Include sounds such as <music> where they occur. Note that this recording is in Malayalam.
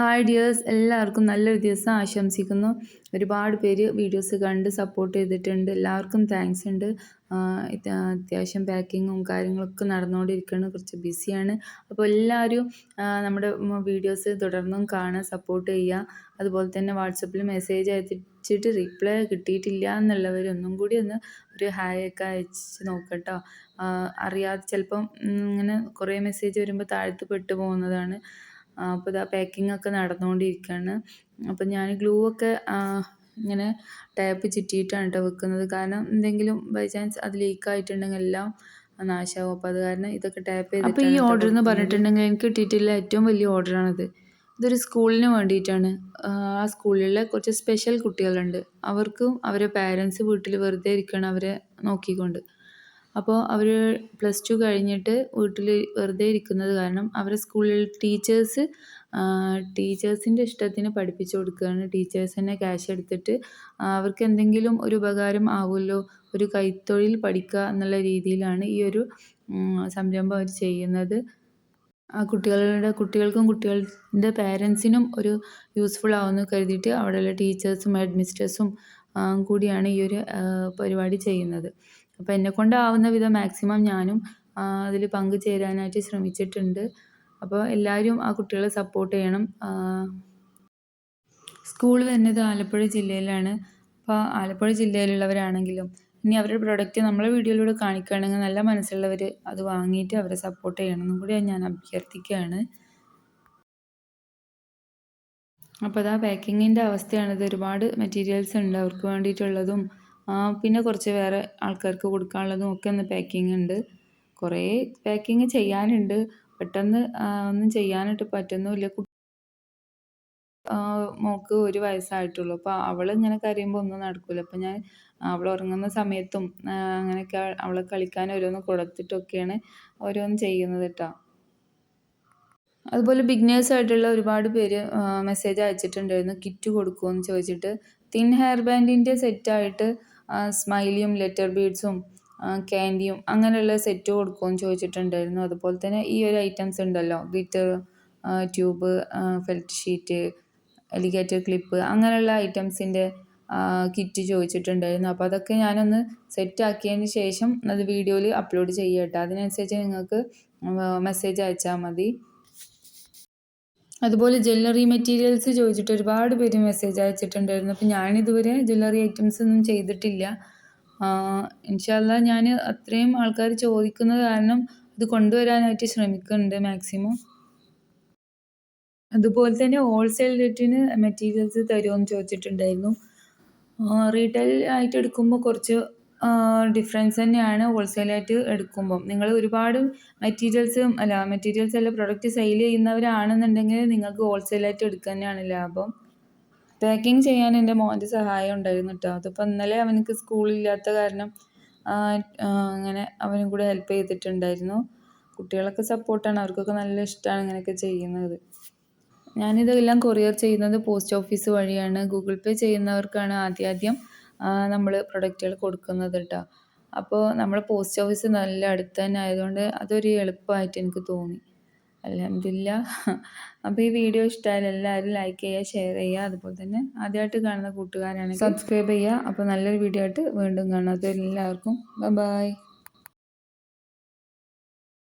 ഹായ് ഡിയേഴ്സ് എല്ലാവർക്കും നല്ലൊരു ദിവസം ആശംസിക്കുന്നു. ഒരുപാട് പേര് വീഡിയോസ് കണ്ട് സപ്പോർട്ട് ചെയ്തിട്ടുണ്ട്. എല്ലാവർക്കും താങ്ക്സ് ഉണ്ട്. അത്യാവശ്യം പാക്കിങ്ങും കാര്യങ്ങളൊക്കെ നടന്നുകൊണ്ടിരിക്കുകയാണ് കുറച്ച് ബിസിയാണ് അപ്പോൾ എല്ലാവരും നമ്മുടെ വീഡിയോസ് തുടർന്നും കാണാൻ സപ്പോർട്ട് ചെയ്യുക. അതുപോലെ തന്നെ വാട്സപ്പിൽ മെസ്സേജ് അയച്ചിട്ട് റിപ്ലൈ കിട്ടിയിട്ടില്ല എന്നുള്ളവരൊന്നും കൂടി ഒന്ന് ഒരു ഹായ് ഒക്കെ അയച്ച് നോക്കട്ടോ. അറിയാതെ ചിലപ്പം ഇങ്ങനെ കുറേ മെസ്സേജ് വരുമ്പോൾ താഴ്ത്ത് പെട്ട് പോകുന്നതാണ്. അപ്പോൾ ഇതാ പാക്കിംഗ് ഒക്കെ നടന്നുകൊണ്ടിരിക്കുകയാണ് അപ്പോൾ ഞാൻ ഗ്ലൂ ഒക്കെ ഇങ്ങനെ ടാപ്പ് ചുറ്റിയിട്ടാണ് കേട്ടോ വെക്കുന്നത്. കാരണം എന്തെങ്കിലും ബൈ ചാൻസ് അത് ലീക്ക് ആയിട്ടുണ്ടെങ്കിൽ എല്ലാം നാശമാവും അപ്പോൾ അത് കാരണം ഇതൊക്കെ ടാപ്പ് ചെയ്ത് അപ്പോൾ ഈ ഓർഡർ എന്ന് പറഞ്ഞിട്ടുണ്ടെങ്കിൽ എനിക്ക് കിട്ടിയിട്ടില്ല ഏറ്റവും വലിയ ഓർഡറാണിത് ഇതൊരു സ്കൂളിന് വേണ്ടിയിട്ടാണ്. ആ സ്കൂളിലെ കുറച്ച് സ്പെഷ്യൽ കുട്ടികളുണ്ട്. അവർക്കും അവരെ പാരൻസ് വീട്ടിൽ വെറുതെ ഇരിക്കണം അവരെ നോക്കിക്കൊണ്ട്. അപ്പോൾ അവർ പ്ലസ് ടു കഴിഞ്ഞിട്ട് വീട്ടിൽ വെറുതെ ഇരിക്കുന്നത് കാരണം അവരെ സ്കൂളിൽ ടീച്ചേഴ്സ് ടീച്ചേഴ്സിന്റെ ഇഷ്ടത്തിന് പഠിപ്പിച്ചു കൊടുക്കുകയാണ്. ടീച്ചേഴ്സ് തന്നെ ക്യാഷ് എടുത്തിട്ട് അവർക്ക് എന്തെങ്കിലും ഒരു ഉപകാരം ആവുമല്ലോ ഒരു കൈത്തൊഴിൽ പഠിക്കുക എന്നുള്ള രീതിയിലാണ് ഈ ഒരു സംരംഭം അവർ ചെയ്യുന്നത്. ആ കുട്ടികളുടെ കുട്ടികൾക്കും കുട്ടികളുടെ പേരൻസിനും ഒരു യൂസ്ഫുൾ ആവുമെന്ന് കരുതിയിട്ട് അവിടെയുള്ള ടീച്ചേഴ്സും ഹെഡ് കൂടിയാണ് ഈ ഒരു പരിപാടി ചെയ്യുന്നത്. അപ്പോൾ എന്നെക്കൊണ്ടാവുന്ന വിധം മാക്സിമം ഞാനും അതിൽ പങ്കുചേരാനായിട്ട് ശ്രമിച്ചിട്ടുണ്ട്. അപ്പോൾ എല്ലാവരും ആ കുട്ടികളെ സപ്പോർട്ട് ചെയ്യണം. സ്കൂൾ വരുന്നത് ആലപ്പുഴ ജില്ലയിലാണ്. അപ്പോൾ ആലപ്പുഴ ജില്ലയിലുള്ളവരാണെങ്കിലും ഇനി അവരുടെ പ്രൊഡക്റ്റ് നമ്മളെ വീഡിയോയിലൂടെ കാണിക്കുകയാണെങ്കിൽ നല്ല മനസ്സുള്ളവർ അത് വാങ്ങിയിട്ട് അവരെ സപ്പോർട്ട് ചെയ്യണം എന്നും കൂടി ഞാൻ അഭ്യർത്ഥിക്കുകയാണ്. അപ്പോൾ അതാ പാക്കിങ്ങിന്റെ അവസ്ഥയാണിത് ഒരുപാട് മെറ്റീരിയൽസ് ഉണ്ട് അവർക്ക് വേണ്ടിയിട്ടുള്ളതും. പിന്നെ കുറച്ച് വേറെ ആൾക്കാർക്ക് കൊടുക്കാനുള്ളതും ഒക്കെ ഒന്ന് പാക്കിംഗ് ഉണ്ട്. കുറേ പാക്കിങ് ചെയ്യാനുണ്ട്. പെട്ടെന്ന് ഒന്നും ചെയ്യാനായിട്ട് പറ്റുന്നുമില്ല. മോക്ക് ഒരു വയസ്സായിട്ടുള്ളൂ. അപ്പോൾ അവൾ ഇങ്ങനെ കരയുമ്പോൾ ഒന്നും നടക്കില്ല അപ്പോൾ ഞാൻ അവൾ ഉറങ്ങുന്ന സമയത്തും അങ്ങനെയൊക്കെ അവളെ കളിക്കാൻ ഓരോന്ന് കൊടുത്തിട്ടൊക്കെയാണ് ഓരോന്ന് ചെയ്യുന്നത് കേട്ടോ അതുപോലെ ബിഗ്നേഴ്സ് ആയിട്ടുള്ള ഒരുപാട് പേര് മെസ്സേജ് അയച്ചിട്ടുണ്ടായിരുന്നു കിറ്റ് കൊടുക്കുമോ ചോദിച്ചിട്ട്. തിൻ ഹെയർ ബാൻഡിന്റെ സെറ്റായിട്ട് സ്മൈലിയും ലെറ്റർ ബീഡ്സും ക്യാൻഡിയും അങ്ങനെയുള്ള സെറ്റ് കൊടുക്കുമെന്ന് ചോദിച്ചിട്ടുണ്ടായിരുന്നു. അതുപോലെ തന്നെ ഈ ഒരു ഐറ്റംസ് ഉണ്ടല്ലോ ഗിറ്റർ tube felt sheet alligator clip അങ്ങനെയുള്ള ഐറ്റംസിന്റെ കിറ്റ് ചോദിച്ചിട്ടുണ്ടായിരുന്നു. അപ്പോൾ അതൊക്കെ ഞാനൊന്ന് സെറ്റ് ആക്കിയതിന് ശേഷം അത് വീഡിയോയിൽ അപ്ലോഡ് ചെയ്യട്ടെ അതിനനുസരിച്ച് നിങ്ങൾക്ക് മെസ്സേജ് അയച്ചാൽ മതി. അതുപോലെ ജ്വല്ലറി മെറ്റീരിയൽസ് ചോദിച്ചിട്ട് ഒരുപാട് പേര് മെസ്സേജ് അയച്ചിട്ടുണ്ടായിരുന്നു. അപ്പോൾ ഞാനിതുവരെ ജ്വല്ലറി ഐറ്റംസ് ഒന്നും ചെയ്തിട്ടില്ല. ഇൻഷാല്ല ഞാൻ അത്രയും ആൾക്കാർ ചോദിക്കുന്നത് കാരണം ഇത് കൊണ്ടുവരാനായിട്ട് ശ്രമിക്കുന്നുണ്ട് മാക്സിമം അതുപോലെ തന്നെ ഹോൾസെയിൽ റേറ്റിന് മെറ്റീരിയൽസ് തരുമോ എന്ന് ചോദിച്ചിട്ടുണ്ടായിരുന്നു. റീറ്റെയിൽ ആയിട്ട് എടുക്കുമ്പോൾ കുറച്ച് ഡിഫറൻസ് തന്നെയാണ് ഹോൾസെയിലായിട്ട് എടുക്കുമ്പം. നിങ്ങൾ ഒരുപാട് മെറ്റീരിയൽസ് അല്ല മെറ്റീരിയൽസ് അല്ല പ്രൊഡക്റ്റ് സെയിൽ ചെയ്യുന്നവരാണെന്നുണ്ടെങ്കിൽ നിങ്ങൾക്ക് ഹോൾസെയിലായിട്ട് എടുക്കുക തന്നെയാണ് ലാഭം. പാക്കിങ് ചെയ്യാൻ എന്റെ മോന്റെ സഹായം ഉണ്ടായിരുന്നു കേട്ടോ അതിപ്പോൾ ഇന്നലെ അവനക്ക് സ്കൂളില്ലാത്ത കാരണം അങ്ങനെ അവനും കൂടെ ഹെൽപ്പ് ചെയ്തിട്ടുണ്ടായിരുന്നു. കുട്ടികളൊക്കെ സപ്പോർട്ടാണ് അവർക്കൊക്കെ നല്ല ഇഷ്ടമാണ് ഇങ്ങനെയൊക്കെ ചെയ്യുന്നത്. ഞാനിതെല്ലാം കൊറിയർ ചെയ്യുന്നത് പോസ്റ്റ് ഓഫീസ് വഴിയാണ്. ഗൂഗിൾ പേ ചെയ്യുന്നവർക്കാണ് ആദ്യാദ്യം. നമ്മൾ പ്രൊഡക്റ്റുകൾ കൊടുക്കുന്നത് കേട്ടോ അപ്പോൾ നമ്മുടെ പോസ്റ്റ് ഓഫീസ് നല്ല അടുത്ത് തന്നെ ആയതുകൊണ്ട് അതൊരു എളുപ്പമായിട്ട് എനിക്ക് തോന്നി. അലഹമില്ല <laughs> അപ്പോൾ ഈ വീഡിയോ ഇഷ്ടമായാലും എല്ലാവരും ലൈക്ക് ചെയ്യുക ഷെയർ ചെയ്യുക. അതുപോലെ തന്നെ ആദ്യമായിട്ട് കാണുന്ന കൂട്ടുകാരാണെങ്കിൽ സബ്സ്ക്രൈബ് ചെയ്യുക. അപ്പോൾ നല്ലൊരു വീഡിയോ ആയിട്ട് വീണ്ടും കാണാം. എല്ലാവർക്കും ബൈ